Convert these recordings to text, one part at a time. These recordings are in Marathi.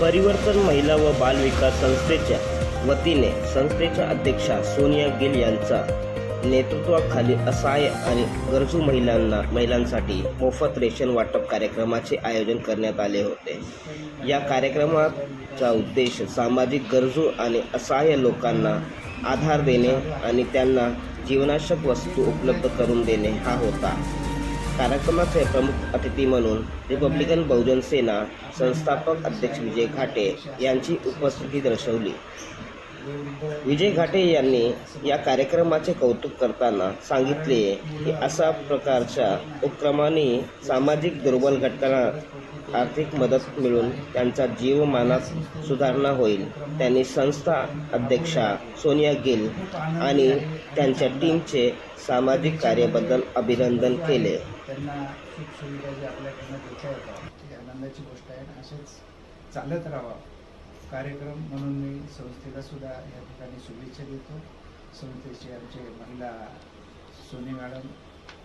परिवर्तन महिला व बाल विकास संस्थेच्या वतीने संस्थेच्या अध्यक्षा सोनिया गिल यांचा नेतृत्वाखाली असहाय्य आणि गरजू महिलांना महिलांसाठी मोफत रेशन वाटप कार्यक्रमाचे आयोजन करण्यात आले होते. या कार्यक्रमाचा उद्देश सामाजिक गरजू आणि असहाय्य लोकांना आधार देणे आणि त्यांना जीवनाशक वस्तू उपलब्ध करून देणे हा होता. कार्यक्रमाचे प्रमुख अतिथी म्हणून रिपब्लिकन बहुजन सेना संस्थापक अध्यक्ष विजय घाटे यांची उपस्थिती दर्शवली. विजय घाटे यांनी या कार्यक्रमाचे कौतुक करताना सांगितले की अशा प्रकारच्या उपक्रमाने सामाजिक दुर्बल घटकांना आर्थिक मदत मिळून त्यांचा जीवमानात सुधारणा होईल. त्यांनी संस्था अध्यक्षा सोनिया गिल आणि त्यांच्या टीमचे सामाजिक कार्याबद्दल अभिनंदन केले. त्यांना सुविधा जे आपल्याकडनं आनंदाची गोष्ट आहे चालत राहावं. कार्यक्रम म्हणून मी संस्थेला सुद्धा या ठिकाणी शुभेच्छा देतो. संस्थेचे आमचे महिला सोनी मॅडम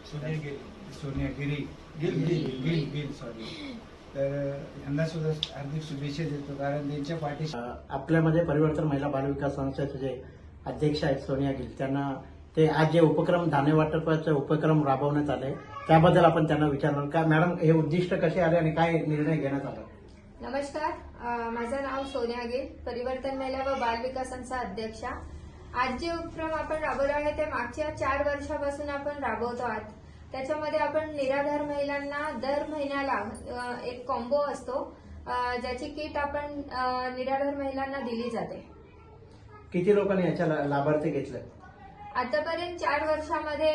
सोनिया गिरी. सोनिया गिरी. गिल गिल गिल गिल. सॉरी तर यांना सुद्धा हार्दिक शुभेच्छा देतो कारण त्यांच्या पाठीशी आपल्यामध्ये परिवर्तन महिला बालविकास संस्थेचे जे अध्यक्ष आहेत सोनिया गिल त्यांना ते आज जे उपक्रम धान्य वाटपाचे उपक्रम राबवण्यात आले त्याबद्दल आपण त्यांना विचारणार. का मॅडम हे उद्दिष्ट कसे आले आणि काय निर्णय घेण्यात आला? नमस्कार माझं नाव सोनिया गिल परिवर्तन महिला व बाल विकासांचा अध्यक्षा. आज जे उपक्रम आपण राबवला आहे ते मागच्या चार वर्षापासून आपण राबवतो आहात. त्याच्यामध्ये आपण निराधार महिलांना दर महिन्याला एक कॉम्बो असतो ज्याची किट आपण निराधार महिलांना दिली जाते. किती लोकांनी याच्या लाभार्थी घेतले? आतापर्यंत चार वर्षामध्ये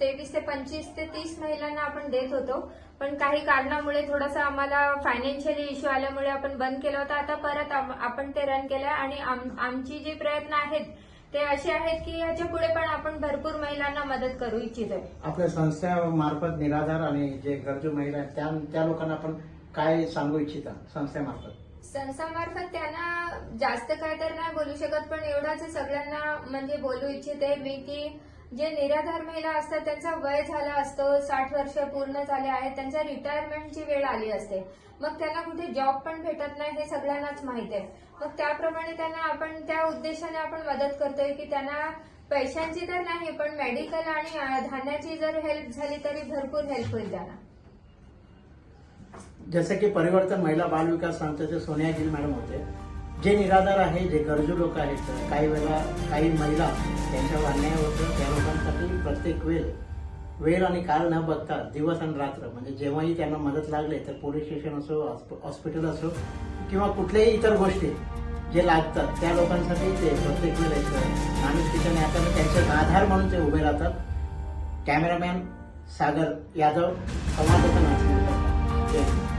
तेवीस ते पंचवीस ते तीस महिलांना आपण देत होतो. पण काही कारणामुळे थोडासा आम्हाला फायनान्शियली इश्यू आल्यामुळे आपण बंद केलं होतं. आता परत आपण ते रन केलं आणि आम- आमची जी प्रयत्न आहेत ते असे आहेत की ह्याच्या पुढे पण आपण भरपूर महिलांना मदत करू इच्छितोय. आपल्या संस्थेमार्फत निराधार आणि जे गरजू महिला आहेत त्या त्या लोकांना आपण काय सांगू इच्छिता संस्थेमार्फत? संस्थामार्फत त्यांना जास्त काय तर नाही बोलू शकत पण एवढाच सगळ्यांना म्हणजे बोलू इच्छिते. मी की जे निराधार महिला असतात त्यांचा वय झाला असतो साठ वर्ष पूर्ण झाले आहेत त्यांच्या रिटायरमेंटची वेळ आली असते. मग त्यांना कुठे जॉब पण भेटत नाही हे सगळ्यांनाच माहिती आहे. मग त्याप्रमाणे त्यांना आपण त्या उद्देशाने आपण मदत करतोय की त्यांना पैशांची तर नाही पण मेडिकल आणि धान्याची जर हेल्प झाली तरी भरपूर हेल्प होईल त्यांना. जसं की परिवर्तन महिला बाल विकास संस्थेचे सोनिया मॅडम होते जे निराधार आहे जे गरजू लोक आहेत काही वेळा काही महिला त्यांच्यावर अन्याय होतो त्या लोकांसाठी प्रत्येक वेळ वेळ आणि काळ न बघता दिवस आणि रात्र म्हणजे जेव्हाही त्यांना मदत लागले तर पोलीस स्टेशन असो हॉस्पिटल असो किंवा कुठल्याही इतर गोष्टी जे लागतात त्या लोकांसाठी ते प्रत्येक वेळ येतं आणि तिच्या नात्यानं त्यांचे आधार म्हणून ते उभे राहतात. कॅमेरामॅन सागर यादव संवाददाता नाशिक